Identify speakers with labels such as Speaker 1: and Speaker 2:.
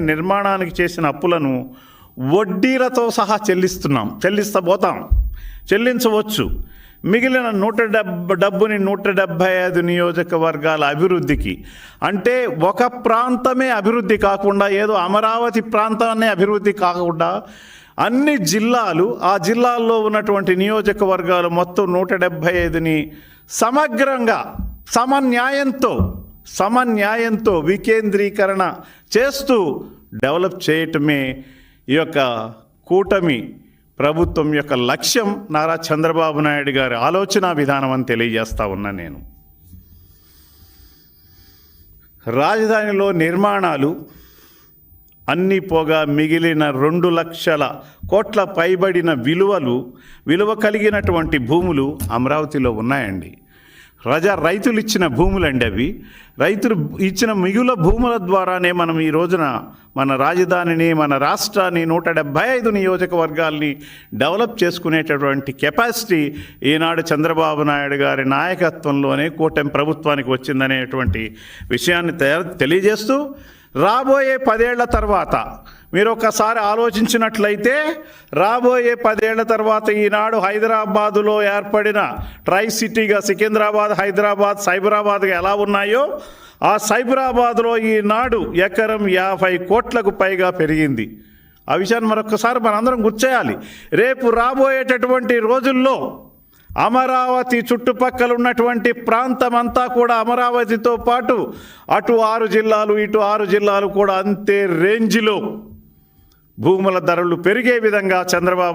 Speaker 1: నిర్మాణానికి చేసిన అప్పులను వడ్డీలతో సహా చెల్లిస్తున్నాం చెల్లిస్తబోతాం చెల్లించవచ్చు. మిగిలిన నూట డెబ్బ డబ్బుని నూట డెబ్భై ఐదు నియోజకవర్గాల అభివృద్ధికి అంటే ఒక ప్రాంతమే అభివృద్ధి కాకుండా ఏదో అమరావతి ప్రాంతాన్నే అభివృద్ధి కాకుండా అన్ని జిల్లాలు ఆ జిల్లాల్లో ఉన్నటువంటి నియోజకవర్గాలు మొత్తం నూట డెబ్భై ఐదుని సమగ్రంగా సమన్యాయంతో సమన్యాయంతో వికేంద్రీకరణ చేస్తూ డెవలప్ చేయటమే ఈ యొక్క కూటమి ప్రభుత్వం యొక్క లక్ష్యం. నారా చంద్రబాబు నాయుడు గారి ఆలోచన విధానం అని తెలియజేస్తా ఉన్నా నేను. రాజధానిలో నిర్మాణాలు అన్నీ పోగా మిగిలిన రెండు లక్షల కోట్ల పైబడిన విలువలు విలువ కలిగినటువంటి భూములు అమరావతిలో ఉన్నాయండి. ప్రజా రైతులు ఇచ్చిన భూములండి అవి. రైతులు ఇచ్చిన మిగుల భూముల ద్వారానే మనం ఈ రోజున మన రాజధానిని మన రాష్ట్రాన్ని నూట డెబ్భై ఐదు నియోజకవర్గాల్ని డెవలప్ చేసుకునేటటువంటి కెపాసిటీ ఈనాడు చంద్రబాబు నాయుడు గారి నాయకత్వంలోనే కూటమి ప్రభుత్వానికి వచ్చిందనేటువంటి విషయాన్ని తెలియజేస్తూ రాబోయే పదేళ్ళ తర్వాత మీరు ఒకసారి ఆలోచించినట్లయితే రాబోయే పదేళ్ళ తర్వాత ఈనాడు హైదరాబాదులో ఏర్పడిన ట్రై సిటీగా సికింద్రాబాద్ హైదరాబాద్ సైబరాబాద్గా ఎలా ఉన్నాయో ఆ సైబరాబాద్లో ఈనాడు ఎకరం యాభై కోట్లకు పైగా పెరిగింది. ఆ విషయాన్ని మరొకసారి మనందరం గుర్చేయాలి రేపు రాబోయేటటువంటి రోజుల్లో అమరావతి చుట్టుపక్కల ఉన్నటువంటి ప్రాంతం అంతా కూడా అమరావతితో పాటు అటు ఆరు జిల్లాలు ఇటు ఆరు జిల్లాలు కూడా అంతే రేంజ్లో భూముల ధరలు పెరిగే విధంగా చంద్రబాబు